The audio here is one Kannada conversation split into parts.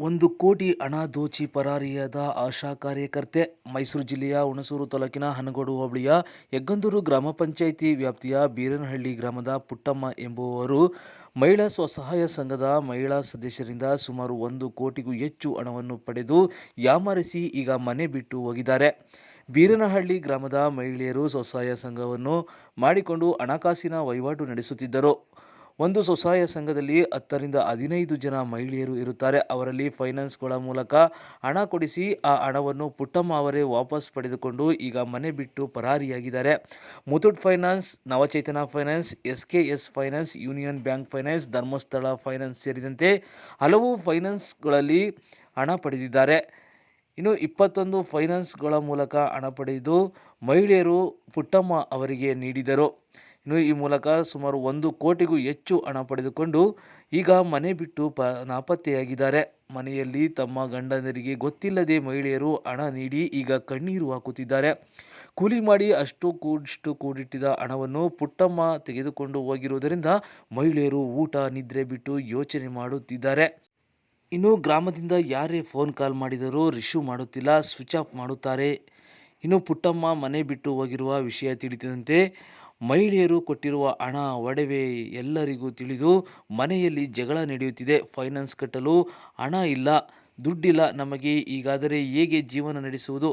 ಒಂದು ಕೋಟಿ ಹಣ ದೋಚಿ ಪರಾರಿಯಾದ ಆಶಾ ಕಾರ್ಯಕರ್ತೆ ಮೈಸೂರು ಜಿಲ್ಲೆಯ ಹುಣಸೂರು ತಾಲೂಕಿನ ಹನಗೋಡು ಹೋಬಳಿಯ ಹೆಗ್ಗಂದೂರು ಗ್ರಾಮ ಪಂಚಾಯಿತಿ ವ್ಯಾಪ್ತಿಯ ಬೀರನಹಳ್ಳಿ ಗ್ರಾಮದ ಪುಟ್ಟಮ್ಮ ಎಂಬುವವರು ಮಹಿಳಾ ಸ್ವಸಹಾಯ ಸಂಘದ ಮಹಿಳಾ ಸದಸ್ಯರಿಂದ ಸುಮಾರು ಒಂದು ಕೋಟಿಗೂ ಹೆಚ್ಚು ಹಣವನ್ನು ಪಡೆದು ಯಾಮಾರಿಸಿ ಈಗ ಮನೆ ಬಿಟ್ಟು ಹೋಗಿದ್ದಾರೆ. ಬೀರನಹಳ್ಳಿ ಗ್ರಾಮದ ಮಹಿಳೆಯರು ಸ್ವಸಹಾಯ ಸಂಘವನ್ನು ಮಾಡಿಕೊಂಡು ಹಣಕಾಸಿನ ವಹಿವಾಟು ನಡೆಸುತ್ತಿದ್ದರು. ಒಂದು ಸ್ವಸಹಾಯ ಸಂಘದಲ್ಲಿ ಹತ್ತರಿಂದ ಹದಿನೈದು ಜನ ಮಹಿಳೆಯರು ಇರುತ್ತಾರೆ. ಅವರಲ್ಲಿ ಫೈನಾನ್ಸ್ಗಳ ಮೂಲಕ ಹಣ ಕೊಡಿಸಿ ಆ ಹಣವನ್ನು ಪುಟ್ಟಮ್ಮ ಅವರೇ ವಾಪಸ್ ಪಡೆದುಕೊಂಡು ಈಗ ಮನೆ ಬಿಟ್ಟು ಪರಾರಿಯಾಗಿದ್ದಾರೆ. Muthoot finance, Navachetana finance S K S finance, union bank finance, Dharmasthala finance ಸೇರಿದಂತೆ ಹಲವು ಫೈನಾನ್ಸ್ಗಳಲ್ಲಿ ಹಣ ಪಡೆದಿದ್ದಾರೆ. ಇನ್ನು ಇಪ್ಪತ್ತೊಂದು ಫೈನಾನ್ಸ್ಗಳ ಮೂಲಕ ಹಣ ಪಡೆದು ಮಹಿಳೆಯರು ಪುಟ್ಟಮ್ಮ ಅವರಿಗೆ ನೀಡಿದರು. ಇನ್ನು ಈ ಮೂಲಕ ಸುಮಾರು ಒಂದು ಕೋಟಿಗೂ ಹೆಚ್ಚು ಹಣ ಪಡೆದುಕೊಂಡು ಈಗ ಮನೆ ಬಿಟ್ಟು ಪ ನಾಪತ್ತೆಯಾಗಿದ್ದಾರೆ. ಮನೆಯಲ್ಲಿ ತಮ್ಮ ಗಂಡನರಿಗೆ ಗೊತ್ತಿಲ್ಲದೆ ಮಹಿಳೆಯರು ಹಣ ನೀಡಿ ಈಗ ಕಣ್ಣೀರು ಹಾಕುತ್ತಿದ್ದಾರೆ. ಕೂಲಿ ಮಾಡಿ ಅಷ್ಟು ಕೂಡಿಷ್ಟು ಕೂಡಿಟ್ಟಿದ್ದ ಹಣವನ್ನು ಪುಟ್ಟಮ್ಮ ತೆಗೆದುಕೊಂಡು ಹೋಗಿರುವುದರಿಂದ ಮಹಿಳೆಯರು ಊಟ, ನಿದ್ರೆ ಬಿಟ್ಟು ಯೋಚನೆ ಮಾಡುತ್ತಿದ್ದಾರೆ. ಇನ್ನು ಗ್ರಾಮದಿಂದ ಯಾರೇ ಫೋನ್ ಕಾಲ್ ಮಾಡಿದರೂ ರಿಶ್ಯೂ ಮಾಡುತ್ತಿಲ್ಲ, ಸ್ವಿಚ್ ಆಫ್ ಮಾಡುತ್ತಾರೆ. ಇನ್ನು ಪುಟ್ಟಮ್ಮ ಮನೆ ಬಿಟ್ಟು ಹೋಗಿರುವ ವಿಷಯ ತಿಳಿದಂತೆ ಮಹಿಳೆಯರು ಕೊಟ್ಟಿರುವ ಹಣ, ಒಡವೆ ಎಲ್ಲರಿಗೂ ತಿಳಿದು ಮನೆಯಲ್ಲಿ ಜಗಳ ನಡೆಯುತ್ತಿದೆ. ಫೈನಾನ್ಸ್ ಕಟ್ಟಲು ಹಣ ಇಲ್ಲ, ದುಡ್ಡಿಲ್ಲ. ನಮಗೆ ಈಗಾದರೆ ಹೇಗೆ ಜೀವನ ನಡೆಸುವುದು?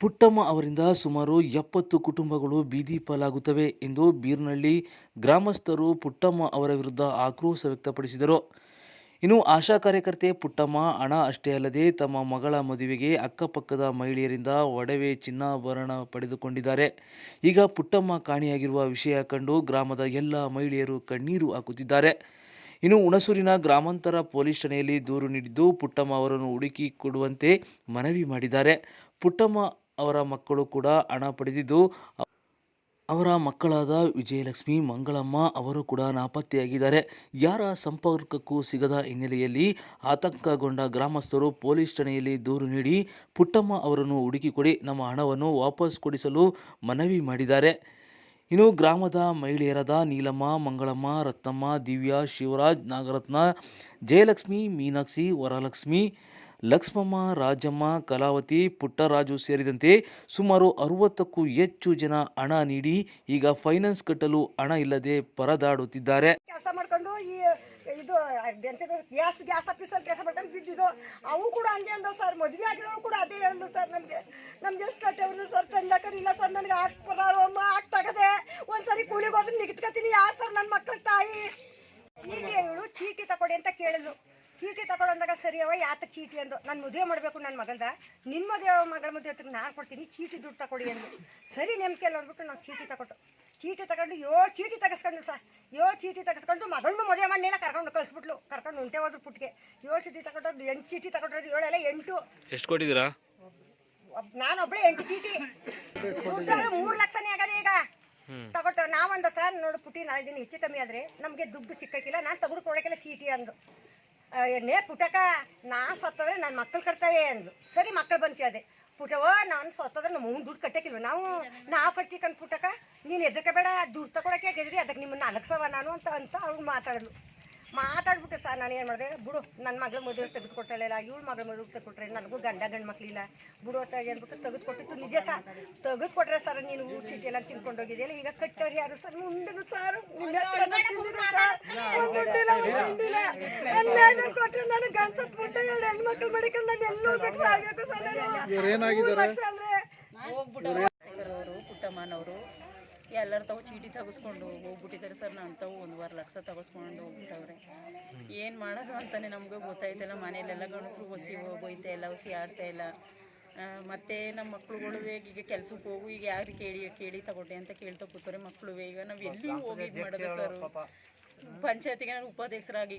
ಪುಟ್ಟಮ್ಮ ಅವರಿಂದ ಸುಮಾರು ಎಪ್ಪತ್ತು ಕುಟುಂಬಗಳು ಬೀದಿ ಪಾಲಾಗುತ್ತವೆ ಎಂದು ಬೀರ್ನಳ್ಳಿ ಗ್ರಾಮಸ್ಥರು ಪುಟ್ಟಮ್ಮ ಅವರ ವಿರುದ್ಧ ಆಕ್ರೋಶ ವ್ಯಕ್ತಪಡಿಸಿದರು. ಇನ್ನು ಆಶಾ ಕಾರ್ಯಕರ್ತೆ ಪುಟ್ಟಮ್ಮ ಹಣ ಅಷ್ಟೇ ಅಲ್ಲದೆ ತಮ್ಮ ಮಗಳ ಮದುವೆಗೆ ಅಕ್ಕಪಕ್ಕದ ಮಹಿಳೆಯರಿಂದ ಒಡವೆ ಚಿನ್ನಾಭರಣ ಪಡೆದುಕೊಂಡಿದ್ದಾರೆ. ಈಗ ಪುಟ್ಟಮ್ಮ ಕಾಣೆಯಾಗಿರುವ ವಿಷಯ ಕಂಡು ಗ್ರಾಮದ ಎಲ್ಲ ಮಹಿಳೆಯರು ಕಣ್ಣೀರು ಹಾಕುತ್ತಿದ್ದಾರೆ. ಇನ್ನು ಹುಣಸೂರಿನ ಗ್ರಾಮಾಂತರ ಪೊಲೀಸ್ ಠಾಣೆಯಲ್ಲಿ ದೂರು ನೀಡಿದ್ದು ಪುಟ್ಟಮ್ಮ ಅವರನ್ನು ಹುಡುಕಿ ಕೊಡುವಂತೆ ಮನವಿ ಮಾಡಿದ್ದಾರೆ. ಪುಟ್ಟಮ್ಮ ಅವರ ಮಕ್ಕಳು ಕೂಡ ಹಣ ಪಡೆದಿದ್ದು ಅವರ ಮಕ್ಕಳಾದ ವಿಜಯಲಕ್ಷ್ಮಿ, ಮಂಗಳಮ್ಮ ಅವರು ಕೂಡ ನಾಪತ್ತೆಯಾಗಿದ್ದಾರೆ. ಯಾರ ಸಂಪರ್ಕಕ್ಕೂ ಸಿಗದ ಹಿನ್ನೆಲೆಯಲ್ಲಿ ಆತಂಕಗೊಂಡ ಗ್ರಾಮಸ್ಥರು ಪೊಲೀಸ್ ಠಾಣೆಯಲ್ಲಿ ದೂರು ನೀಡಿ ಪುಟ್ಟಮ್ಮ ಅವರನ್ನು ಹುಡುಕಿಕೊಡಿ ನಮ್ಮ ಹಣವನ್ನು ವಾಪಸ್ ಕೊಡಿಸಲು ಮನವಿ ಮಾಡಿದ್ದಾರೆ. ಇನ್ನು ಗ್ರಾಮದ ಮಹಿಳೆಯರಾದ ನೀಲಮ್ಮ, ಮಂಗಳಮ್ಮ, ರತ್ನಮ್ಮ, ದಿವ್ಯಾ, ಶಿವರಾಜ್, ನಾಗರತ್ನ, ಜಯಲಕ್ಷ್ಮಿ, ಮೀನಾಕ್ಷಿ, ವರಲಕ್ಷ್ಮಿ ಲಕ್ಷ್ಮಮ್ಮ, ರಾಜಮ್ಮ, ಕಲಾವತಿ, ಪುಟ್ಟರಾಜು ಸೇರಿದಂತೆ ಸುಮಾರು ಅರವತ್ತಕ್ಕೂ ಹೆಚ್ಚು ಜನ ಹಣ ನೀಡಿ ಈಗ ಫೈನಾನ್ಸ್ ಕಟ್ಟಲು ಹಣ ಇಲ್ಲದೆ ಪರದಾಡುತ್ತಿದ್ದಾರೆ. ಕೆಲಸ ಮಾಡ್ಕೊಂಡು ಈ, ಇದು ಗ್ಯಾಸ್ ಗ್ಯಾಸ್ ಆಫೀಸಲ್ಲಿ ಕೆಲಸ ಮಾಡ್ಕೊಂಡು ಬಿದ್ದಿದ್ದು, ಅವು ಕೂಡ ಹಂಗೆ ಅಂದ ಸರ್, ಮದುವೆ ಆಗಿರೋರು ಕೂಡ ಅದೇ ಹೇಳಿದ್ರು ಸರ್ ನಮಗೆ. ನಮ್ಗೆ ಎಷ್ಟು ಕಟ್ಟೆವ್ರು ಸರ್ ತಂದಾಕರಿಲ್ಲ ಸರ್, ನನಗೆ ಅಮ್ಮ, ಆಗ್ತಾಗದೆ. ಒಂದ್ಸರಿ ಕೂಲಿಗೆ ಹೋದ್ರೆ ನಿಗ್ತ್ಕತೀನಿ ಯಾರು ಸರ್ ನನ್ನ ಮಕ್ಕಳ ತಾಯಿ? ಹೀಗೆ ಇವಳು ಚೀಟಿ ತಕೊಡಿ ಅಂತ ಕೇಳಿದ್ಲು. ಚೀಟಿ ತಗೊಳಂದಾಗ ಸರಿ ಅವ ಯಾತಕ್ಕೆ ಚೀಟಿ ಅಂದು? ನಾನು ಮದುವೆ ಮಾಡಬೇಕು ನನ್ನ ಮಗಳ್ದ ನಿನ್ನ ಮದುವೆ ಮಗಳ ಮದುವೆ ಹೊತ್ತಿಗೆ ನಾನು ಕೊಡ್ತೀನಿ. ಚೀಟಿ ದುಡ್ಡು ತಗೊಡಿ ಅಂದು ಸರಿ ನೆಮ್ಕೆ ಅಂದ್ಬಿಟ್ಟು ನಾವು ಚೀಟಿ ತಗೊಟ್ಟು. ಚೀಟಿ ತಗೊಂಡು ಏಳು ಚೀಟಿ ತಗಸ್ಕೊಂಡು ಸರ್ ಏಳು ಚೀಟಿ ತಗಸ್ಕೊಂಡು ಮಗಳನ್ನೂ ಮದುವೆ ಮಾಡಿಲ್ಲ ಕರ್ಕೊಂಡು ಕಳಿಸ್ಬಿಟ್ಲು. ಕರ್ಕೊಂಡು ಉಂಟೆ ಹೋದ್ರು ಪುಟ್ಟಿಗೆ ಏಳು ಚೀಟಿ ತಗೊಂಡ್ರು ಎಂಟು ಚೀಟಿ ತಗೊಂಡ್ರದು ಏಳೆಲ್ಲ ಎಂಟು. ಎಷ್ಟು ಕೊಟ್ಟಿದ್ದೀರಾ? ನಾನು ನಾನೊಬ್ಳೆ ಎಂಟು ಚೀಟಿ. ದುಡ್ಡು ಮೂರು ಲಕ್ಷನೇ ಆಗದೆ ಈಗ. ತಗೊಟ್ಟು. ನಾವಂದ ಸರ್ ನೋಡು ಪುಟ್ಟಿ ನಾಳೆ ದಿನ ಹೆಚ್ಚು ಕಮ್ಮಿ ಆದ್ರೆ ನಮಗೆ ದುಡ್ಡು ಸಿಕ್ಕಕ್ಕಿಲ್ಲ ನಾನು ತಗೊಂಡು ಕೊಡೋಕ್ಕೆಲ್ಲ ಚೀಟಿ ಅಂದು. ನೇ ಪುಟಕ, ನಾ ಸತ್ತೋದ್ರೆ ನನ್ನ ಮಕ್ಕಳು ಕಟ್ತಾವೆ ಅಂದ್ಲು. ಸರಿ ಮಕ್ಕಳು ಬಂದು ಕೇಳಿದೆ. ಪುಟವ, ನಾನು ಸತ್ತೋದ್ರೆ ನಮ್ಮ ಅವ್ನು ದುಡ್ಡು ಕಟ್ಟಕ್ಕಿಲ್ವ ನಾವು ನಾ ಕಟ್ತೀವಿ ಕಣ್ ಪುಟಕ? ನೀನು ಎದಕ್ಕೆ ಬೇಡ, ದುಡ್ಡು ತಗೊಳಕ್ಕೆ ಗೆದ್ರಿ ಅದಕ್ಕೆ ನಿಮ್ಮನ್ನ ಅಲಗ್ಸವ ನಾನು ಅಂತ ಅಂತ ಅವ್ಳು ಮಾತಾಡಿದ್ಲು. ಮಾತಾಡ್ಬಿಟ್ಟು ಸರ್ ನಾನು ಏನು ಮಾಡಿದೆ ಬಿಡು ನನ್ನ ಮಗಳ ಮದುವೆ ತೆಗೆದುಕೊಟ್ಟಲಿಲ್ಲ ಇವಳು ಮಗಳ ಮದುವೆ ತೆಗೆದುಕೊಟ್ರೆ ನನಗೂ ಗಂಡ ಗಂಡು ಮಕ್ಕಳಿಲ್ಲ ಬಿಡು ಅಂತ ಹೇಳ್ಬಿಟ್ಟು ತೆಗೆದುಕೊಟ್ಟಿತ್ತು ನಿಜ ಸರ್. ತೆಗೆದುಕೊಟ್ರೆ ಸರ್ ನೀನು ಊಟ ಚೀಟಿ ಎಲ್ಲ ತಿನ್ಕೊಂಡು ಹೋಗಿದೆಯಲ್ಲ ಈಗ ಕಟ್ಟೋರು ಯಾರು ಸರ್? ಮುಂದೆನು ಸರ್ ಕೊಟ್ಟರೆ ಹತ್ರ ನಾನು ಗಂಡಸತ್ ಬಿಟ್ಟು ಎರಡು ಹೆಣ್ಮಕ್ಳು ಮಡಿಕೊಂಡು ನಾನು ಎಲ್ಲ ಹೋಗ್ಬೇಕು ಸಾಯ್ಬೇಕು ಸರ್ ಅಂದ್ರೆ ಅವರು ಪುಟ್ಟಮ್ಮನವರು ಎಲ್ಲರ ತಾವು ಚೀಟಿ ತೆಗೆಸ್ಕೊಂಡು ಹೋಗ್ಬಿಟ್ಟಿದ್ದಾರೆ ಸರ್. ನಾನು ತಾವು ಒಂದುವರೆ ಲಕ್ಷ ತಗಸ್ಕೊಂಡು ಹೋಗ್ಬಿಟ್ಟವ್ರೆ. ಏನು ಮಾಡೋದು ಅಂತಲೇ ನಮಗೂ ಗೊತ್ತಾಯ್ತಲ್ಲ. ಮನೆಯಲ್ಲೆಲ್ಲ ಗಣಸರು ಒಸಿ ಹೋಗ್ತಾ ಇಲ್ಲ ಒಸಿ ಆಡ್ತಾ ಇಲ್ಲ. ಮತ್ತು ನಮ್ಮ ಮಕ್ಳುಗಳು ಈಗ ಕೆಲ್ಸಕ್ಕೆ ಹೋಗು. ಈಗ ಯಾರು ಕೇಳಿ ಕೇಳಿ ತಗೊಂಡೆ ಅಂತ ಕೇಳ್ತಾ ಕೂತಾರೆ ಮಕ್ಕಳು ಈಗ ನಾವು ಎಲ್ಲಿ ಹೋಗಿ ಮಾಡೋದು ಸರ್? ಪಂಚಾಯತಿಗೆ ನಾನು ಉಪಾಧ್ಯಕ್ಷರಾಗಿ.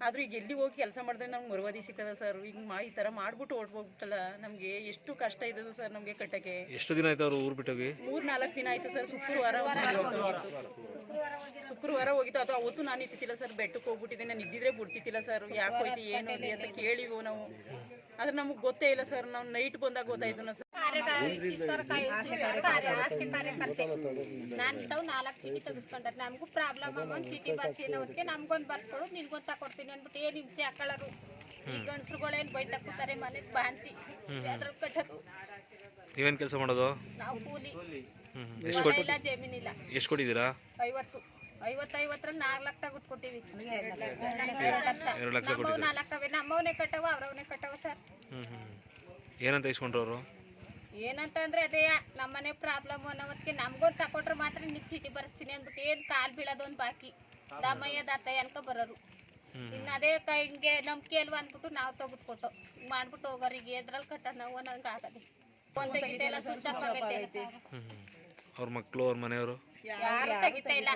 ಆದ್ರೂ ಈಗ ಎಲ್ಲಿ ಹೋಗಿ ಕೆಲಸ ಮಾಡಿದ್ರೆ ನಮ್ಗೆ ಮರುವಾದಿ ಸಿಕ್ಕದ ಸರ್ ಈಗ ಮಾ ಈ ಥರ ಮಾಡ್ಬಿಟ್ಟು ಹೋಗ್ಬಿಟ್ಟಲ್ಲ ನಮಗೆ ಎಷ್ಟು ಕಷ್ಟ ಇದ್ದದು ಸರ್ ನಮಗೆ ಕಟ್ಟಕ್ಕೆ? ಎಷ್ಟು ದಿನ ಆಯ್ತು ಅವರು ಊರು ಬಿಟ್ಟೋಗಿ ಮೂರು ನಾಲ್ಕು ದಿನ ಆಯ್ತು ಸರ್ ಶುಕ್ರವಾರ. ಶುಕ್ರವಾರ ಹೋಗಿತ್ತು ಅದು ಅವತ್ತು ನಾನು ಇತ್ತಿಲ್ಲ ಸರ್ ಬೆಟ್ಟಕ್ಕೆ ಹೋಗ್ಬಿಟ್ಟಿದ್ದೆ. ನಾನು ಇದ್ದಿದ್ರೆ ಬಿಡ್ತಿತ್ತಿಲ್ಲ ಸರ್ ಯಾಕೆ ಹೋಯ್ತು ಏನು ಅಂತ ಕೇಳಿವು ನಾವು. ಆದ್ರೆ ನಮಗೆ ಗೊತ್ತೇ ಇಲ್ಲ ಸರ್ ನಾವು ನೈಟ್ ಬಂದಾಗ ಗೊತ್ತಾಯ್ತು ಸರ್ ನಾನು ಇಂಥವು ನಾಲ್ಕು ಚೀಟಿ ತೆಗೆಸ್ಕೊಂಡ್ರೆ. ನಮಗೂ ಪ್ರಾಬ್ಲಮ್ ಒಂದು ಚೀಟಿ ನಮ್ಗೊಂದು ಬರ್ಸ್ಕೊಡು ನಿನ್ಗೊಂದು ತಕೊಡ್ತೀನಿ ಅಂದ್ಬಿಟ್ಟು ಏನು ಹಿಂಸೆ ಹಾಕೊಳ್ಳೋರು ಈ ಗಂಡಸ್ರುಗಳೇನು ಬೈತಾ ಕೂತಾರೆ ಮನೆಗ್ ಬಾಂತಿ ಅದ್ರ ಕಟ್ಟೋದು. ನೀವೇನು ಕೆಲಸ ಮಾಡೋದು? ನಾವು ಕೂಲಿ. ಇಲ್ಲ ಜಮೀನಿಲ್ಲ ಎಷ್ಟು ಕೊಟ್ಟಿದ್ದೀರಾ? ಐವತ್ತು. ಐವತ್ತು ಐವತ್ತರಲ್ಲಿ ನಾಲ್ಕು ಲಕ್ಷ ಎರಡು ಲಕ್ಷ. ನಮ್ಮವ್ ನಾಲ್ಕು ತವೆ ನಮ್ಮವನೇ ಕಟ್ಟವ ಅವ್ರವನೇ ಕಟ್ಟವ ಸರ್? ಹ್ಞೂ ಹ್ಞೂ ಏನಂತ ಇಸ್ಕೊಂಡ್ರು ಅವರು? ಏನಂತ ಅಂದ್ರೆ ಅದೇ ನಮ್ಮನೆ ಪ್ರಾಬ್ಲಮ್ ಅನ್ನೋದಕ್ಕೆ ನಮ್ಗೊಂದು ತಕೊಟ್ರೆ ಮಾತ್ರ ನಿಮ್ ಚೀಟಿ ಬರ್ಸ್ತೀನಿ ಅಂದ್ಬಿಟ್ಟು ಏನ್ ಕಾಲ್ ಬೀಳೋದೊಂದ್ ಬಾಕಿ. ದಮ್ಮಯ್ಯ ದತ್ತಯ್ಯ ಅನ್ಕೊ ಬರೋರು. ಇನ್ನ ಅದೇ ಕೈ ಹಿಂಗೆ ನಂಬಿಕೆ ಅಲ್ವಾ ಅಂದ್ಬಿಟ್ಟು ನಾವು ತಗೊಟ್ಕೊಟ್ಟು ಮಾಡ್ಬಿಟ್ಟು ಹೋಗೋರಿಗೆ ಎದ್ರಲ್ಲಿ ಕಟ್ಟ ನಾವು ಒಂದ್ ಆಗದೆ. ಫೋನ್ ತೆಗಿತಾ ಇಲ್ಲ ಸ್ವಿಚ್ ಆಫ್ ಆಗೈತೆ. ಅವ್ರ ಮಕ್ಕಳು ಅವ್ರ ಮನೆಯವರು? ಯಾರು ತೆಗಿತಾ ಇಲ್ಲ.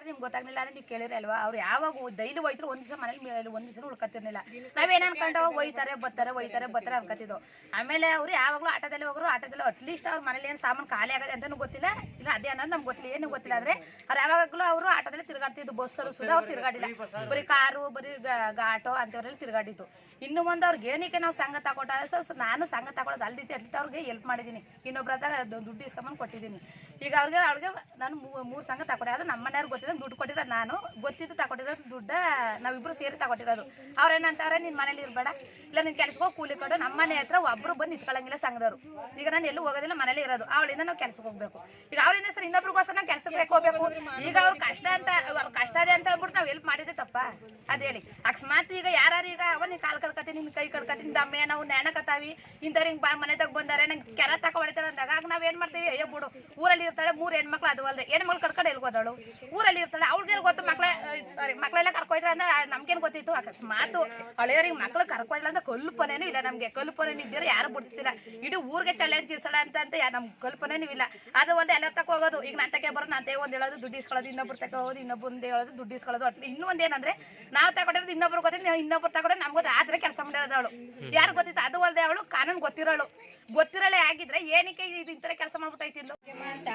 ಸರ್ ನಿಮ್ಗೆ ಗೊತ್ತಾಗ್ಲಿಲ್ಲ ಅಂದ್ರೆ ನೀವು ಕೇಳಿರಿ ಅಲ್ವಾ? ಅವ್ರು ಯಾವಾಗ ಡೈಲಿ ಹೋಯ್ತಾರೆ ಒಂದ್ ದಿವಸ ಮನೇಲಿ ಒಂದ್ ದಿವಸ ಉಳ್ಕತ್ತಿರ್ಲಿಲ್ಲ ನಾವೇನ್ ಅನ್ಕೊಂಡು ಹೋಯ್ತಾರೆ, ಬರ್ತಾರೆ ಹೋಯ್ತಾರೆ, ಬರ್ತಾರೆ ಅನ್ಕೋತಿದ್ವು ಆಮೇಲೆ ಅವ್ರು ಯಾವಾಗ್ಲೂ ಆಟದಲ್ಲಿ ಹೋಗ್ರು ಆಟದಲ್ಲಿ ಅಟ್ಲೀಸ್ಟ್ ಅವ್ರ ಮನೇಲಿ ಏನು ಸಾಮಾನು ಖಾಲಿ ಆಗದೆ ಅಂತಾನು ಗೊತ್ತಿಲ್ಲ. ಇಲ್ಲ, ಅದೇ ಅನ್ನೋದು ನಮ್ಗೆ ಗೊತ್ತಿಲ್ಲ, ಏನು ಗೊತ್ತಿಲ್ಲ ಆದ್ರೆ ಅವ್ರು ಯಾವಾಗಲೂ ಅವರು ಆಟೋದಲ್ಲಿ ತಿರುಗಾಡ್ತಿದ್ದು. ಬಸ್ಸಲ್ಲೂ ಸುಧಾ ಅವ್ರು ತಿರುಗಾಡಿಲ್ಲ. ಬರೀ ಕಾರು, ಬರೀ ಆಟೋ ಅಂತವ್ರಲ್ಲಿ ತಿರುಗಾಡಿದ್ದು. ಇನ್ನು ಮುಂದೆ ಅವ್ರಿಗೆ ಏನಕ್ಕೆ ನಾವು ಸಂಘ ತಗೊಟ್ಟ? ಸೊ ನಾನು ಸಂಘ ತಗೊಳ್ಳೋದು ಅಲ್ದಿತ್ತು ಅಟ್ಲೀಸ್ಟ್ ಅವ್ರಿಗೆ ಹೆಲ್ಪ್ ಮಾಡಿದ್ದೀನಿ. ಇನ್ನೊಬ್ರ ಹತ್ರ ದುಡ್ಡು ಇಸ್ಕೊಂಬಂದು ಕೊಟ್ಟಿದ್ದೀನಿ. ಈಗ ಅವ್ರಿಗೆ ಅವ್ರಿಗೆ ನಾನು ಮೂರು ಸಂಘ ತಗೊಂಡೆ. ಅದು ನಮ್ಮ ಮನೆಯವ್ರಿಗೆ ಗೊತ್ತಿದ್ದ ದುಡ್ಡು ಕೊಟ್ಟಿರೋದು ನಾನು. ಗೊತ್ತಿದ್ದು ತಗೊಂಡಿರೋದು ದುಡ್ಡ ನಾವಿಬ್ರು ಸೇರಿ ತಗೊಟ್ಟಿರೋದು ಅವ್ರೇನಂತಾರೆ ನಿನ್ನ ಮನೇಲಿ ಇರಬೇಡ. ಇಲ್ಲ, ನಿನ್ ಕೆಲಸಕ್ಕೆ ಕೂಲಿ ಕೊಡು. ನಮ್ಮ ಮನೆ ಹತ್ರ ಒಬ್ರು ಬಂದು ನಿಂತ್ಕೊಳ್ಳಂಗಿಲ್ಲ ಸಂಘದವ್ರು. ಈಗ ನಾನು ಎಲ್ಲೂ ಹೋಗೋದಿಲ್ಲ, ಮನೇಲಿ ಇರೋದು. ಅವಳಿಂದ ನಾವು ಕೆಲ್ಸಕ್ಕೆ ಹೋಗ್ಬೇಕು. ಈಗ ಅವರಿಂದ ಸರ್ ಇನ್ನೊಬ್ರಿಗೋಸ್ಕರ ನಾವು ಕೆಲಸಕ್ಕೆ ಹೋಗ್ಬೇಕು ಈಗ ಅವ್ರ ಕಷ್ಟ ಅಂತ, ಅವ್ರ ಕಷ್ಟ ಇದೆ ಅಂತ ಅಂದ್ಬಿಟ್ಟು ನಾವು ಹೆಲ್ಪ್ ಮಾಡಿದ್ದೆ ತಪ್ಪ. ಅದ್ ಹೇಳಿ. ಅಕಸ್ಮಾತ್ ಈಗ ಯಾರು ಈಗ, ಅವ ನೀ ಕಾಲು ಕಡ್ಕತಿ ನಿನ್ ಕೈ ಕಡ್ಕತಿ ನಿನ್ ದಮ್ಮೆ ನಾವು ನೆಣಕತ್ತಾವಿ. ಇಂಥವ್ರು ಹಿಂಗ್ ಬಾ ಮನೆದಾಗ ಬಂದಾರೆ. ನಂಗೆ ಕೆರ ತಕ ಹೊಡಿತಾರೆ ಅಂದಾಗ, ಆಗ ನಾವ್ ಏನ್ ಮಾಡ್ತೀವಿ? ಅಯ್ಯೋ, ಬಿಡು. ಊರಲ್ಲಿ ಇರ್ತಾಳೆ, ಮೂರ್ ಹೆಣ್ಮಕ್ಳು ಅದು ಅಲ್ದೆ. ಹೆಣ್ಮಕ್ಳು ಕಡ್ಕೊಂಡು ಎಲ್ಗೋದಳು ಊರಲ್ಲಿ ಇರ್ತಾಳೆ. ಅವ್ಳಿಗೆ ಗೊತ್ತು ಮಕ್ಳ ಸಾರಿ ಮಕ್ಳೆಲ್ಲ ಕರ್ಕೊಯ್ತಾರೆ ಅಂದ್ರೆ ನಮ್ಗೇನ್ ಗೊತ್ತಿತ್ತು. ಅಕಸ್ಮಾತ್ ಹಳೆಯವ್ರಿಗೆ ಮಕ್ಳು ಕರ್ಕೊಯ್ಲ ಅಂದ್ರೆ ಕಲ್ಪನೆನೂ ಇಲ್ಲ ನಮ್ಗೆ. ಕಲ್ಪನೆ ಇದ್ದೀರ ಯಾರು ಬಿಡ್ತಿಲ್ಲ. ಇಡೀ ಊರಿಗೆ ತೀರ್ಸಳ ಅಂತ ಅಂತ ಯಾ- ನಮ್ಗೆ ಕಲ್ಪನೆನೂ ಇಲ್ಲ. ಅದು ಒಂದು ಎಲ್ಲ ತಕ್ಕ ಹೋಗೋದು. ಈಗ ನಾನು ತಕ್ಕೆ ಬರೋದು, ನಾನು ಒಂದು ಹೇಳೋದು, ದುಡ್ಡು ಇಸ್ಕೊಳ್ಳೋದು, ಇನ್ನೊಬ್ರು ತಕ ಹೋಗೋದು ಇನ್ನೊಬ್ಬರು ಹೇಳೋದು, ದುಡ್ಡು ಇಸ್ಕೊಳ್ಳೋದು. ಅಟ್ಲಿ ಒಂದ್ ಏನಂದ್ರೆ, ನಾವು ತಗೊಂಡಿರೋದು ಇನ್ನೊಬ್ರು ಗೊತ್ತಿಲ್ಲ, ಇನ್ನೊಬ್ರು ತಗೊಂಡ್ರೆ ನಮ್ಗೆ ಆದ್ರೆ ಕೆಲಸ ಮಾಡಿರೋದು ಅವಳು ಯಾರು ಗೊತ್ತಿತ್ತು? ಅದು ಅಲ್ಲದೆ ಅವಳು, ಕಾನೂನು ಗೊತ್ತಿರೋಳು. ಗೊತ್ತಿರಲ್ಲ ಆಗಿದ್ರೆ ಏನಕ್ಕೆ ಇದು ಇಂತರ ಕೆಲಸ ಮಾಡ್ಬಿಟ್ಟೈತಿಲ್ಲ ಅಂತ.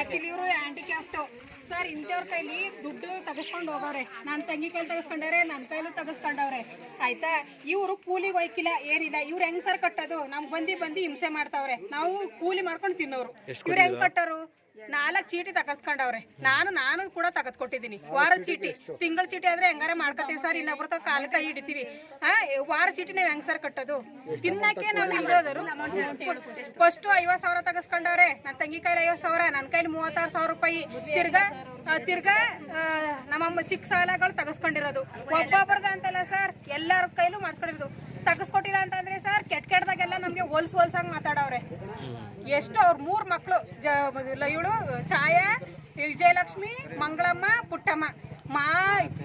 ಆಕ್ಚುಲಿ ಇವರು ಹ್ಯಾಂಡಿಕ್ಯಾಪ್ಟ್ ಸರ್ ಇಂಥವ್ರ ಕೈಲಿ ದುಡ್ಡು ತಗಸ್ಕೊಂಡು ಹೋಗವ್ರೆ. ನನ್ನ ತಂಗಿ ಕೈಲಿ ತಗಸ್ಕೊಂಡವ್ರೆ ನನ್ನ ಕೈಲೂ ತಗಸ್ಕೊಂಡವ್ರೆ. ಆಯ್ತಾ? ಇವರು ಕೂಲಿಗೆ ಹೋಯ್ಕಿಲ್ಲ ಏನಿಲ್ಲ. ಇವ್ರು ಹೆಂಗ್ ಸರ್ ಕಟ್ಟೋದು? ನಮ್ ಬಂದಿ ಬಂದಿ ಹಿಂಸೆ ಮಾಡ್ತಾವ್ರೆ. ನಾವು ಕೂಲಿ ಮಾಡ್ಕೊಂಡು ತಿನ್ನೋರು. ಇವ್ರು ಹೆಂಗ್ ಕಟ್ಟೋರು? ನಾಲ್ಕು ಚೀಟಿ ತಗದ್ಕೊಂಡವ್ರೆ. ನಾನು ನಾನು ಕೂಡ ತಗದ್ಕೊಟ್ಟಿದ್ದೀನಿ. ವಾರ ಚೀಟಿ ತಿಂಗಳ ಚೀಟಿ ಆದ್ರೆ ಹೆಂಗಾರ ಮಾಡ್ಕೊತೀವಿ ಸರ್? ಇನ್ನೊಬ್ರ ಕಾಲ ಕಾಲ್ ಕೈ ಹಿಡಿತೀವಿ. ಆ ವಾರ ಚೀಟಿ ನಾವ್ ಹೆಂಗ್ ಸರ್ ಕಟ್ಟೋದು? ತಿನ್ನಕ್ಕೆ ನಾವು ಇಲ್ಲೋದರು ಫಸ್ಟ್ ಐವತ್ ಸಾವಿರ ತಗಸ್ಕೊಂಡವ್ರೆ. ನನ್ನ ತಂಗಿ ಕೈಲಿ ಐವತ್ ಸಾವಿರ ನನ್ನ ಕೈಲಿ ಮೂವತ್ತಾರು ಸಾವಿರ ರೂಪಾಯಿ. ತಿರ್ಗಾ ತಿರ್ಗಾ ಆ, ನಮ್ಮಮ್ಮ ಚಿಕ್ಕ ಸಾಲಗಳು ತಗಸ್ಕೊಂಡಿರೋದು. ಒಬ್ಬೊಬ್ರದ ಅಂತಲ್ಲ ಸರ್ ಎಲ್ಲಾರ ಕೈಲೂ ಮಾಡಿಸ್ಕೊಂಡಿರೋದು. ತಗಸ್ಕೊಟ್ಟಿಲ್ಲ ಅಂತಂದ್ರೆ ಸರ್, ಕೆಟ್ಟ ಕೆಟ್ಟದಾಗೆಲ್ಲ ನಮ್ಗೆ ಹೊಲ್ಸ್ ಹೋಲ್ಸಂಗ್ ಮಾತಾಡವ್ರೆ. ಎಷ್ಟು ಅವ್ರ ಮೂರ್ ಮಕ್ಳು, ಜ ಇವಳು, ಛಾಯಾ, ವಿಜಯಲಕ್ಷ್ಮಿ, ಮಂಗಳಮ್ಮ, ಪುಟ್ಟಮ್ಮ. ಮಾ,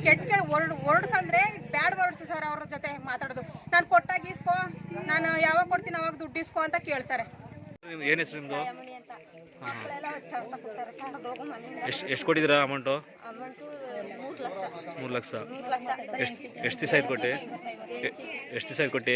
ಕೆಟ್ಟ ಕೆಟ್ಟ ವರ್ಡ್ ವರ್ಡ್ಸ್ ಅಂದ್ರೆ ಬ್ಯಾಡ್ ವರ್ಡ್ಸ್ ಸರ್ ಅವ್ರ ಜೊತೆ ಮಾತಾಡೋದು. ನಾನು ಕೊಟ್ಟಾಗ ಇಸ್ಕೋ ನಾನು ಯಾವಾಗ ಕೊಡ್ತೀನಿ ಅವಾಗ ದುಡ್ಡು ಇಸ್ಕೋ ಅಂತ ಕೇಳ್ತಾರೆ. ಏನು ಹೆಸರು ನಿಮ್ಮದು ಎಷ್ಟು ಎಷ್ಟು ಕೊಟ್ಟಿದ್ದೀರಾ ಅಮೌಂಟು ಮೂರು ಲಕ್ಷ. ಎಷ್ಟು ದಿವಸ ಆಯ್ತು ಕೊಟ್ಟು? ಎಷ್ಟು ದಿವಸ ಆಯ್ತು ಕೊಟ್ಟು?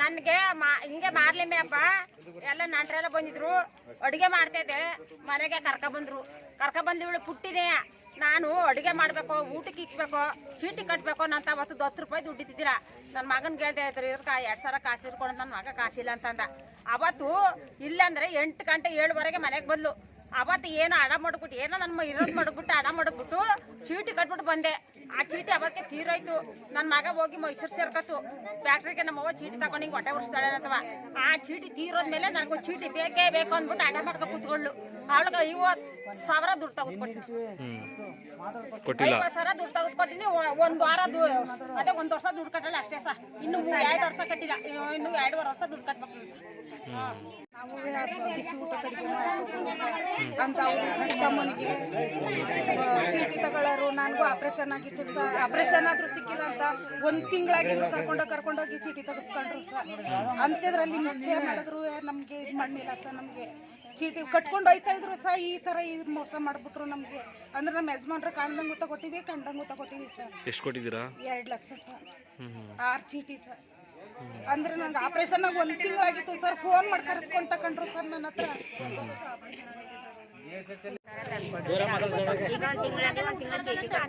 ನನ್ಗೆ ಹಿಂಗೆ ಮಾರ್ಲಿ ಅಪ್ಪ. ಎಲ್ಲ ನಂಟ್ರೆಲ್ಲ ಬಂದಿದ್ರು. ಅಡುಗೆ ಮಾಡ್ತಾ ಇದ್ದೆ. ಮನೆಗೆ ಕರ್ಕ ಬಂದ್ರು. ಕರ್ಕ ಬಂದಿವಳು ಪುಟ್ಟಿನೇ. ನಾನು ಅಡುಗೆ ಮಾಡಬೇಕು, ಊಟಕ್ಕೆ ಇಕ್ಬೇಕು, ಚೀಟಿ ಕಟ್ಟಬೇಕು ನಂತ ಅವತ್ತು ಹತ್ತು ರೂಪಾಯಿ ದುಡ್ಡು ಇದ್ದಿದ್ದೀರ ನನ್ನ ಮಗನ ಹೇಳ್ದೆ, ಇದ್ರು ಇದ್ರ ಎರಡು ಸಾವಿರ ಕಾಸು ಇರ್ಕೊಂಡು ನನ್ನ ಮಗ ಕಾಸಿಲ್ಲ ಅಂತಂದ ಅವತ್ತು ಇಲ್ಲಾಂದ್ರೆ ಎಂಟು ಗಂಟೆ ಏಳುವರೆಗೆ ಮನೆಗೆ ಬಂದ್ಲು. ಅವತ್ತು ಏನೋ ಅಡ ಮಾಡ್ಬಿಟ್ಟು, ಏನೋ ನನ್ನ ಇರೋದು ಮಾಡ್ಬಿಟ್ಟು ಅಡ ಮಾಡ್ಬಿಟ್ಟು ಚೀಟಿ ಕಟ್ಬಿಟ್ಟು ಬಂದೆ. ಆ ಚೀಟಿ ಅವಕ್ಕೆ ತೀರೋಯ್ತು. ನನ್ನ ಮಗ ಹೋಗಿ ಮೈಸೂರು ಸೇರ್ಕತ್ತು ಫ್ಯಾಕ್ಟ್ರಿಗೆ ನಮ್ಮ ಅವ್ವ ಚೀಟಿ ತಗೊಂಡು ಹಿಂಗೆ ಹೊಟ್ಟೆ ಉರಿಸ್ತಾಳೆ ಅಥವಾ? ಆ ಚೀಟಿ ತೀರೋದ್ಮೇಲೆ ನನಗೆ ಚೀಟಿ ಬೇಕೇ ಬೇಕು ಅಂದ್ಬಿಟ್ಟು ಅಡ ಮಾಡ್ಕೊ ಕೂತ್ಕೊಳ್ಳು. ಅವಳಿಗೆ ಐವತ್ತು ಸಾವಿರ ದುಡ್ಡು ತೆಗೆದುಕೊಟ್ಟಿನಿ ಐವತ್ತು ಸಾವಿರ ದುಡ್ಡು ತೆಗೆದುಕೊಟ್ಟಿನಿ. ಒಂದು ವಾರ ಅದೇ ಒಂದು ವರ್ಷ ದುಡ್ಡು ಕಟ್ಟಲ್ಲ ಅಷ್ಟೇ ಸರ್ ಇನ್ನು ಎರಡು ವರ್ಷ ಕಟ್ಟಿಲ್ಲ. ಇನ್ನು ಎರಡೂವರೆ ವರ್ಷ ದುಡ್ಡು ಕಟ್ಬೇಕು. ಸರ್ ಬಿಸಿ ಊಟ. ಅಂತ ಚೀಟಿ ತಗೊಳ್ಳೋರು ನನಗೂ ಆಪ್ರೇಷನ್ ಆಗಿತ್ತು ಸರ್ ಆಪ್ರೇಷನ್ ಆದ್ರೂ ಸಿಕ್ಕಿಲ್ಲ ಅಂತ ಒಂದ್ ತಿಂಗಳಾಗಿದ್ರು ಕರ್ಕೊಂಡು ಕರ್ಕೊಂಡೋಗಿ ಚೀಟಿ ತೆಗೆಸ್ಕೊಂಡ್ರು ಸರ್ ಅಂಥದ್ರಲ್ಲಿ ಮಿಸ್ಸೇ ಮಾಡಿದ್ರು ನಮ್ಗೆ ಇದು ಮಾಡಲಿಲ್ಲ ಸರ್ ನಮ್ಗೆ ಚೀಟಿ ಕಟ್ಕೊಂಡು ಹೋಯ್ತಾ ಇದ್ರು ಸಹ ಈ ಥರ ಈ ಮೋಸ ಮಾಡ್ಬಿಟ್ರು ನಮಗೆ ಅಂದ್ರೆ ನಮ್ಮ ಯಜಮಾನ್ರ ಕಾಣ್ದಂಗೂ ತಗೊಟ್ಟಿವಿ ಕಂಡಂಗೂ ತಗೊಟ್ಟಿವಿ ಸರ್ ಎಷ್ಟು ಕೊಟ್ಟಿದ್ದೀರಾ ಎರಡು ಲಕ್ಷ ಸರ್ ಆರು ಚೀಟಿ ಸರ್ ಅಂದ್ರೆ ನಂಗೆ ಆಪರೇಷನ್ ಆಗಿ ಒಂದು ತಿಂಗಳಾಗಿತ್ತು ಸರ್. ಫೋನ್ ಮಾಡಿ ಕರೆಸ್ಕೊಂಡು ತಕೊಂಡ್ರು ಸರ್ ನನ್ನ ಹತ್ರ. ಈಗ ಒಂದು ತಿಂಗಳಾಗಿ ಒಂದು ತಿಂಗಳ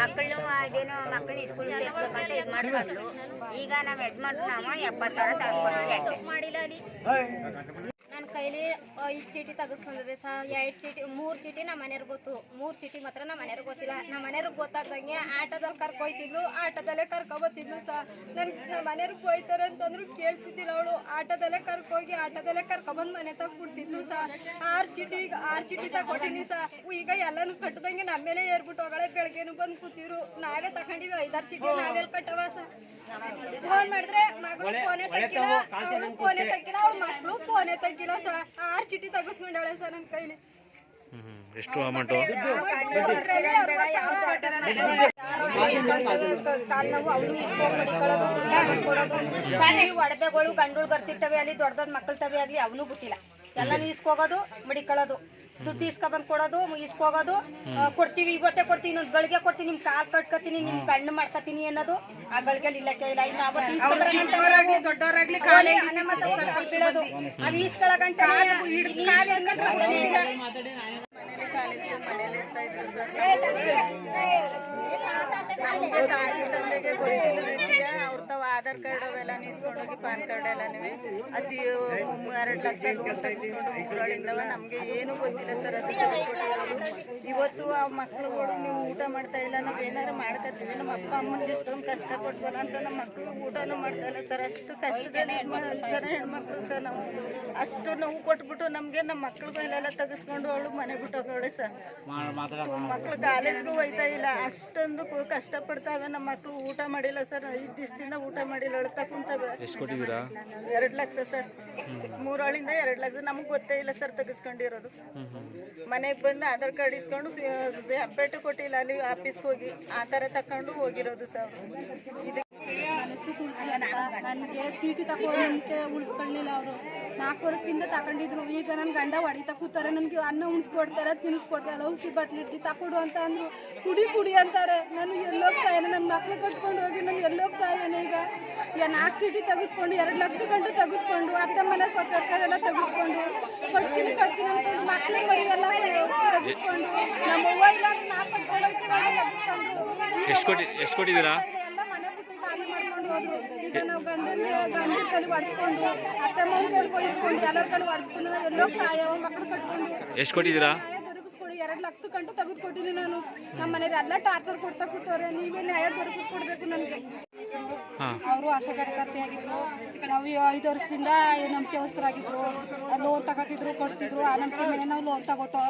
ಮಕ್ಕಳು ಅದೇನೋ ಮಕ್ಕಳು ಸ್ಕೂಲ್ ಸೇರ್ಸ್ಬೇಕಂತ ಇದು ಮಾಡ್ಕೊಂಡು ಈಗ ನಮ್ಮ ಯಜಮಾನ್ರು ನಾವು ಎಪ್ಪತ್ತು ಸಾವಿರ ನನ್ನ ಕೈಲಿ ಐದು ಚೀಟಿ ತೆಗೆಸ್ಕೊಂಡಿದೆ ಸರ್ ಎರಡು ಚೀಟಿ, ಮೂರು ಚೀಟಿ ನಮ್ಮ ಮನೆಯವ್ರಿಗೆ ಗೊತ್ತು. ಮೂರು ಚೀಟಿ ಮಾತ್ರ ನಮ್ಮ ಮನೆಯವ್ರಿಗೆ ಗೊತ್ತಿಲ್ಲ. ನಮ್ಮ ಮನೆಯವ್ರಿಗೆ ಗೊತ್ತಾಗ್ದಂಗೆ ಆಟೋದಲ್ಲಿ ಕರ್ಕೊಯ್ತಿದ್ಲು ಆಟೋದಲ್ಲೇ ಕರ್ಕೊಬತ್ತಿದ್ಲು ಸರ್ ನನ್ನ ನಮ್ಮ ಮನೆಯವ್ರಿಗೆ ಹೋಯ್ತಾರೆ ಅಂತಂದ್ರು ಕೇಳ್ತಿದ್ದಿಲ್ಲ ಅವಳು. ಆಟೋದಲ್ಲೇ ಕರ್ಕೋಗಿ ಆಟೋದಲ್ಲೇ ಕರ್ಕೊಬಂದು ಮನೆ ತಗ ಕೊಡ್ತಿದ್ಲು ಸರ್ ಆರು ಚೀಟಿ ಈಗ ಆರು ಚೀಟಿ ತಗೊಟ್ಟಿನಿ ಸರ್ ಈಗ ಎಲ್ಲನೂ ಕಟ್ಟದಂಗೆ ನಮ್ಮ ಮೇಲೆ ಏರ್ಬಿಟ್ಟು ಹೋಗಳೆ, ಬೆಳಗ್ಗೆನೂ ಬಂದು ಕೂತಿದ್ರು. ನಾವೇ ತಗೊಂಡಿವಿ ಐದಾರು ಚೀಟಿ ನಾವೇ ಕಟ್ಟವ ಸರ್ ಫೋನ್ ಮಾಡಿದ್ರೆ ಮಗಳು ಫೋನೇ ತೆಗಿಲ್ಲ ಅವಳು ಫೋನೇ ತೆಗಿಲ್ಲ ಅವ್ಳ ಮಕ್ಕಳು ಫೋನೇ ತೆಗಿಲ್ಲ ಸರ್ ಆರು ಚೀಟಿ ತಗಸ್ಕೊಂಡಾಳೆ ಸರ್ ನನ್ನ ಕೈಲಿ. ಎಷ್ಟು ಅಮೌಂಟು ಒಡವೆಗಳು ಗಂಡುಳು ಬರ್ತಿರ್ತವೆ ಅಲ್ಲಿ ದೊಡ್ಡದ ಮಕ್ಕಳ ತವೆ ಆಗ್ಲಿ ಅವನು ಬಿಟ್ಟಿಲ್ಲ. ಎಲ್ಲಾನು ಇಸ್ಕೋಗೋದು ಮಡಿಕೊಳ್ಳೋದು. ದುಡ್ಡು ಇಸ್ಕೊಬಂದು ಕೊಡೋದು ಇಸ್ಕೋಗೋದು ಕೊಡ್ತೀವಿ ಇವತ್ತೇ ಕೊಡ್ತೀವಿ ಇನ್ನೊಂದು ಗಳಿಗೆ ಕೊಡ್ತೀನಿ ನಿಮ್ ಕಾಲ್ ಕಟ್ಕೊತೀನಿ ನಿಮ್ ಕಣ್ಣು ಮಾಡ್ಕೊತೀನಿ ಅನ್ನೋದು ಆ ಗಳಿಗೆಲ್ ಇಲ್ಲ ಇಲ್ಲ. ಇನ್ನು ಅವತ್ತು ಅವ್ ಈಸ್ಕೊಳ ಗಂಟ. ಮನೇಲಿ ಆಧಾರ್ ಕಾರ್ಡ್ ಅವೆಲ್ಲ ಇಸ್ಕೊಂಡೋಗಿ ಪಾನ್ ಕಾರ್ಡ್ ಎಲ್ಲನೂ ಅದು ಎರಡು ಲಕ್ಷ ಲೋನ್ ತೆಗೆಸ್ಕೊಂಡು ಊರೊಳಿಂದವ ನಮಗೆ ಏನು ಗೊತ್ತಿಲ್ಲ ಸರ್ ಅದು ಇವತ್ತು ಆ ಮಕ್ಳುಗಳು ನೀವು ಊಟ ಮಾಡ್ತಾ ಇಲ್ಲ ನಾವು ಏನಾರು ಮಾಡ್ಕೊತೀವಿ ನಮ್ಮ ಅಪ್ಪ ಅಮ್ಮನ ಜೊತೆ ಕಷ್ಟ ಪಡ್ಬೋಣ ಅಂತ ನಮ್ಮ ಮಕ್ಕಳು ಊಟನೂ ಮಾಡ್ತಾ ಇಲ್ಲ ಸರ್. ಅಷ್ಟು ಕಷ್ಟ ಜನ ಹೆಣ್ಮಕ್ಳು ಸರ್. ನಾವು. ಅಷ್ಟು ನೋವು ಕೊಟ್ಬಿಟ್ಟು ನಮಗೆ ನಮ್ಮ ಮಕ್ಕಳು ಇಲ್ಲೆಲ್ಲ ತೆಗೆಸ್ಕೊಂಡು ಅವಳು ಮನೆ ಬಿಟ್ಟು ನೋಡಿ ಸರ್. ಮಕ್ಳು ಕಾಲೇಜ್ಗೂ ಹೋಯ್ತಾ ಇಲ್ಲ. ಅಷ್ಟೊಂದು ಕಷ್ಟಪಡ್ತಾವೆ ನಮ್ಮ ಮಕ್ಕಳು ಊಟ ಮಾಡಿಲ್ಲ ಸರ್. ಐದು ದಿವಸದಿಂದ ಊಟ ಮಾಡಿಲ್ಲ ಅಳ್ತಾ ಕುಂತವೆ ಎಷ್ಟು ಕೊಟ್ಟಿದ್ದೀರಾ? ಎರಡು ಲಕ್ಷ ಸರ್. ಮೂರೊಳಿಂದ ಎರಡು ಲಕ್ಷ. ನಮಗೆ ಗೊತ್ತೇ ಇಲ್ಲ ಸರ್ ತೆಗೆಸ್ಕೊಂಡಿರೋದು. ಮನೆಗೆ ಬಂದು ಆಧಾರ್ ಕಾರ್ಡ್ ಇಸ್ಕೊಂಡು ಅಪ್ಡೇಟ್ ಕೊಟ್ಟಿಲ್ಲ. ಅಲ್ಲಿ ಆಫೀಸ್ಗೆ ಹೋಗಿ ಆ ತರ ತಕೊಂಡು ಹೋಗಿರೋದು ಸರ್. ಅಂತ ನನಗೆ ಚೀಟಿ ತಗೊಳ್ಳೋಕೆ ಉಳಿಸ್ಕೊಳ್ಳಿಲ್ಲ ಅವರು. ನಾಲ್ಕು ವರ್ಷದಿಂದ ತಗೊಂಡಿದ್ರು. ಈಗ ನನ್ನ ಗಂಡ ಹೊಡಿತಾ ಕೂತಾರೆ. ನನಗೆ ಅನ್ನ ಉಣಿಸ್ಕೊಡ್ತಾರೆ ತಿನ್ನಿಸ್ಕೊಡ್ತಾರೆ ಔಷಧಿ ಬಟ್ಲಿ ಇಟ್ಟು ತಕೊಡು ಅಂತ ಅಂದ್ರು. ಕುಡಿ ಕುಡಿ ಅಂತಾರೆ. ನಾನು ಎಲ್ಲೋಗಿ ಸಾಯನ ನನ್ನ ಮಕ್ಳು ಕಟ್ಕೊಂಡು ಹೋಗಿ ನಾನು ಎಲ್ಲೋಗಿ ಸಾಯನ ಈಗ. ನಾಲ್ಕು ಚೀಟಿ ತೆಗೆಸ್ಕೊಂಡು, ಎರಡು ಲಕ್ಷ ಗಂಟು ತೆಗೆಸ್ಕೊಂಡು ಅತ್ತೆ ಮನೆ ಸ್ವಚ್ಛತೆಲ್ಲ ತೆಗೆಸ್ಕೊಂಡು, ಕೊಡ್ತೀನಿ ಕೊಡ್ತೀನಿ ಅಂತ ಮೈಯೆಲ್ಲ ಎಲ್ಲ ತೆಗೆಸ್ಕೊಂಡು ನಮ್ಮ ನಾನು ಎಷ್ಟು ಕೊಟ್ಟಿ ಕೊಟ್ಟಿದ್ದೀರಾ? ಎಲ್ಲ ಹೋದ್ರು ಈಗ ನಾವು ಗಂಡನ ಗಂಡನ ಕಲಿ ಒಡಿಸ್ಕೊಂಡು ಅತ್ತೆ ಮಗನ ಕಲಿ ಒಡಿಸ್ಕೊಂಡು ಎಲ್ಲರ ಕಲಿ ಒಡಿಸ್ಕೊಂಡು ಎಲ್ಲೋ ಸಾಯವ ಮಕ್ಕಳು ಕಟ್ಕೊಂಡು ಎಷ್ಟು ಕೊಟ್ಟಿದ್ದೀರಾ? ದೊರಕಿಸ್ಕೊಡಿ ಎರಡು ಲಕ್ಷ ಕಂಟು ತೆಗೆದುಕೊಟ್ಟಿನಿ ನಾನು. ನಮ್ಮ ಮನೆಯವ್ರು ಎಲ್ಲ ಟಾರ್ಚರ್ ಕೊಡ್ತಾ ಕೂತವ್ರೆ ನೀವೇ ನ್ಯಾಯ ದೊರಕಿಸ್ಕೊಡ್ಬೇಕು ನನಗೆ ಅವರು ಆಶಾ ಕಾರ್ಯಕರ್ತೆಯಾಗಿದ್ರು ನಾವು ಐದು ವರ್ಷದಿಂದ ನಂಬಿಕೆವಸ್ತರಾಗಿದ್ರು ಲೋನ್ ತಗೋತಿದ್ರು ಕೊಡ್ತಿದ್ರು. ಆ ನಂಬಿಕೆ ಮೇಲೆ ನಾವು ಲೋನ್ ತಗೊಟ್ಟು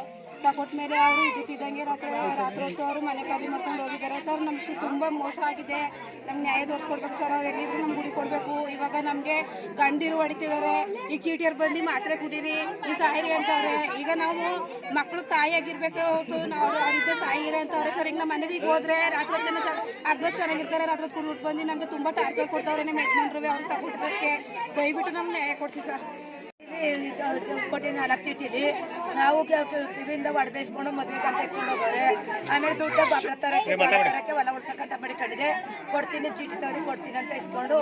ತಗೊಟ್ಟ ಮೇಲೆ ಅವರು ಇದ್ದಿದ್ದಂಗೆ ರಾತ್ರಿ ರಾತ್ರಿ ಹೊತ್ತು ಅವರು ಮನೆ ಖಾಲಿ ಮಾಡ್ಕೊಂಡು ಹೋಗಿದ್ದಾರೆ. ಸರ್, ನಮ್ಗೆ ತುಂಬ ಮೋಸ ಆಗಿದೆ. ನಮ್ಗೆ ನ್ಯಾಯ ತೋರಿಸ್ಕೊಡ್ಬೇಕು ಸರ್, ಅವ್ರು ಎಲ್ಲಿದ್ರು ನಮ್ಗೆ ಗುಡಿ ಕೊಡಬೇಕು. ಇವಾಗ ನಮಗೆ ಗಂಡಿರು ಹೊಡಿತಿದ್ದಾರೆ. ಈ ಚೀಟಿಯರು ಬಂದು ಮಾತ್ರೆ ಕುಡೀರಿ ಈ ಸಾಯಿರಿ ಅಂತವ್ರೆ. ಈಗ ನಾವು ಮಕ್ಕಳು ತಾಯಿಯಾಗಿರ್ಬೇಕು ಹೊತ್ತು ನಾವು ಅವ್ರು ಅವರಿದ್ದ ಸಾಯಿರಿ ಅಂತವ್ರೆ. ಸರ್, ಈಗ ನಮ್ಮ ಮನೆಗೆ ಈಗ ಹೋದ್ರೆ ರಾತ್ರಿ ಆಗ್ಬೇಕು ಚೆನ್ನಾಗಿರ್ತಾರೆ. ರಾತ್ರಿ ಕುಡ್ಬಿಟ್ಟು ಬಂದು ನಮಗೆ ತುಂಬ ಟಾರ್ಚರ್ ಕೊಡ್ತಾವ್ರೆ ನಮ್ಮ ಯಜಮಾನ್ರು, ಅವ್ರು ತಗೊಟ್ಟಕ್ಕೆ ದಯವಿಟ್ಟು ನಮ್ಗೆ ನ್ಯಾಯ ಕೊಡ್ತೀವಿ ಸರ್. ಕೊಟ್ಟಿ ನಾಲ್ಕು ಚೀಟಿಲಿ ನಾವು ಕಿವಿಯಿಂದ ಒಡಬೇಸ್ಕೊಂಡು ಮದ್ವೆಗೆ ಅಂತ ಇಟ್ಕೊಂಡು ಹೋಗೋದೆ ಆಮೇಲೆ ದುಡ್ಡು ಬಾಬ್ರ ತರಕ್ಕೆ ತರಕ್ಕೆ ಹೊಲ ಉಡ್ಸಕ್ಕಂತ ಮಡಿಕೊಂಡಿದೆ. ಕೊಡ್ತೀನಿ ಚೀಟಿ ತಗೊಂಡು ಕೊಡ್ತೀನಿ ಅಂತ ಇಸ್ಕೊಂಡು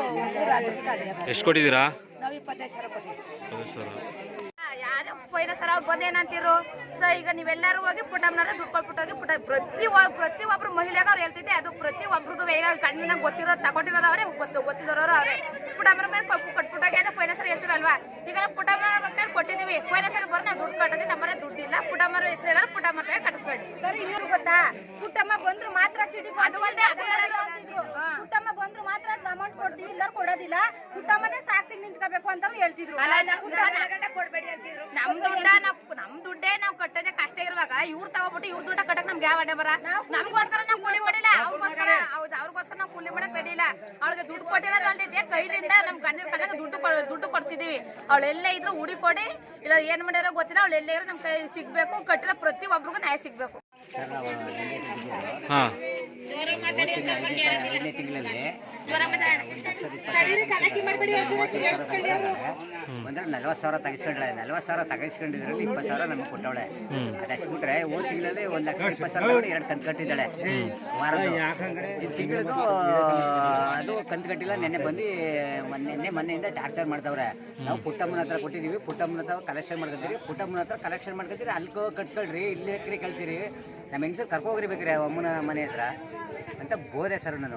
ರಾತ್ರಿ ಖಾಲಿ. ಎಷ್ಟು ಕೊಟ್ಟಿದ್ದೀರಾ? ನಾವು ಇಪ್ಪತ್ತೈದು ಸಾವಿರ ಕೊಟ್ಟಿವಿ ಸರ್ ಯಾವ್ದೇ ಫೈನ ಸರ್ ಅವ್ರು ಬಂದೇನಂತಿರು ಸೊ ಈಗ ನೀವೆಲ್ಲರೂ ಹೋಗಿ ಪುಟಮ್ನಾರ ದುಡ್ಡು ಹೋಗಿ ಪುಟ ಪ್ರತಿ ಪ್ರತಿ ಒಬ್ರು ಮಹಿಳೆಗೆ ಅವ್ರು ಹೇಳ್ತಿದ್ದೆ ಅದು ಪ್ರತಿ ಒಬ್ರಿಗೂ ಈಗ ಕಣ್ಣಿನ ಗೊತ್ತಿರೋ ತಗೊಂಡಿರೋರು ಅವರೇ ಗೊತ್ತು ಗೊತ್ತಿರೋರು ಅವರೇ. ಪುಟಮ್ರ ಮೇಲೆ ಕೊಟ್ಟು- ಅದೇ ಅದು ಸರ್ ಹೇಳ್ತಿರಲ್ವಾ? ಈಗ ಪುಟಮ್ರ ಮೇಲೆ ಕೊಟ್ಟಿದ್ದೀವಿ ಫೈನಾನ್ಸರ್ ಬರೋ ನಾವು ದುಡ್ಡು ಕಟ್ಟೋದು ನಮ್ಮನೆ ದುಡ್ಡಿಲ್ಲ ಪುಟಮ್ಮರ ಹೆಸರು ಹೇಳೋರು ಪುಟಮ್ಮರ ಕೈ ಕಟ್ಟಿಸ್ಬೇಡಿ ಸರ್ ಇನ್ನೂರು ಗೊತ್ತಾ? ಪುಟ್ಟಮ್ಮ ಬಂದ್ರು ಮಾತ್ರ ಚೀಟಿ ಅದು ಅದು ಪುಟ್ಟಮ್ಮ ಬಂದ್ರು ಮಾತ್ರ ಅಮೌಂಟ್ ಕೊಡ್ತೀವಿ ಇಲ್ಲರೂ ಕೊಡೋದಿಲ್ಲ. ಪುಟ್ಟಮ್ಮನೇ ಸಾಕ್ಷಿಗೆ ನಿಂತ್ಕೋಬೇಕು ಅಂತ ಹೇಳ್ತಿದ್ರು. ಕೊಡ್ಬೇಡಿ ಅಂತಿದ್ರು. ನಮ್ ದುಡ್ಡ ನಾವ್ ನಮ್ ದುಡ್ಡೇ ನಾವ್ ಕಟ್ಟೋದೇ ಕಷ್ಟ ಇರುವಾಗ ಇವ್ರು ತಗೋಬಿಟ್ಟು ಇವ್ರ ದುಡ್ಡ ಕಟ್ಟಕ್ ನಮ್ಗೆ ಯಾವ ಅಡ್ಡ ಬರ? ನಮ್ಗೋಸ್ಕರ ನಾವ್ ಕೂಲಿ ಮಾಡಿಲ್ಲ ಅವ್ರಿಗೋಸ್ಕರ ಹೌದು ಅವ್ರಿಗೋಸ್ಕರ ನಾವು ಕೂಲಿ ಮಾಡಕ್ ಕಡಿಲ್ಲ ಅವಳಿಗೆ ದುಡ್ಡು ಕೊಟ್ಟಿರೋದು ಅಲ್ದಿದ್ದೆ ಕೈಲಿಂದ ನಮ್ ಗಂಡಿನ ಕಡೆಗೆ ದುಡ್ಡು ದುಡ್ಡು ಕೊಡ್ಸಿದೀವಿ. ಅವಳೆಲ್ಲ ಇದ್ರು ಹುಡಿ ಕೊಡಿ. ಇಲ್ಲ ಏನ್ ಮಾಡ್ಯಾರೋ ಗೊತ್ತಿಲ್ಲ ಅವಳೆಲ್ಲ ಎಲ್ಲೇ ಇರೋ ನಮ್ ಕೈ ಸಿಗ್ಬೇಕು ಕಟ್ಟಿರೋ ಪ್ರತಿ ಒಬ್ರಿಗೂ ನ್ಯಾಯ ಸಿಗ್ಬೇಕು. ಹಾಂ. ತಿಂಗಳಲ್ಲಿ ಅಂದ್ರೆ ನಲ್ವತ್ತು ಸಾವಿರ ತೆಗಿಸ್ಕೊಂಡ್ರೆ ನಲ್ವತ್ತು ಸಾವಿರ ತೆಗಿಸ್ಕೊಂಡಿದ್ರಲ್ಲಿ ಇಪ್ಪತ್ತು ಸಾವಿರ ನಮಗೆ ಕೊಟ್ಟವಳೆ. ಅದಷ್ಟು ಬಿಟ್ರೆ ಹೋದ ತಿಂಗಳಲ್ಲಿ ಒಂದು ಲಕ್ಷ ಇಪ್ಪತ್ತು ಸಾವಿರ ಎರಡು ಕಂತು ಕಟ್ಟಿದ್ದಾಳೆ. ಅದು ತಿಂಗಳದು ಅದು ಕಂತು ಕಟ್ಟಿಲ್ಲ. ನೆನ್ನೆ ಬಂದು ನಿನ್ನೆ ಮೊನ್ನೆಯಿಂದ ಟಾರ್ಚರ್ ಮಾಡ್ತಾವ್ರೆ ನಾವು ಪುಟ್ಟಮ್ಮನ ಹತ್ರ ಕೊಟ್ಟಿದ್ದೀವಿ. ಪುಟ್ಟಮ್ಮನ ಹತ್ರ ಕಲೆಕ್ಷನ್ ಮಾಡ್ಕೊತೀರಿ. ಪುಟ್ಟಮ್ಮನ ಹತ್ರ ಕಲೆಕ್ಷನ್ ಮಾಡ್ಕೊತೀರಿ. ಅಲ್ಲಿ ಕಟ್ಸ್ಕೊಳ್ರಿ. ಇಲ್ಲಿ ಹಾಕ್ರಿ ಕೇಳ್ತೀರಿ. ನಮ್ಮ ಹೆಂಗಸರು ಕರ್ಕೋಗ್ರಿ ಬೇಕ್ರಿ ಅಮ್ಮನ ಮನೆ ಹತ್ರ. ಅಂತ ಬೋದೆ ಸರ್ ನಾನು.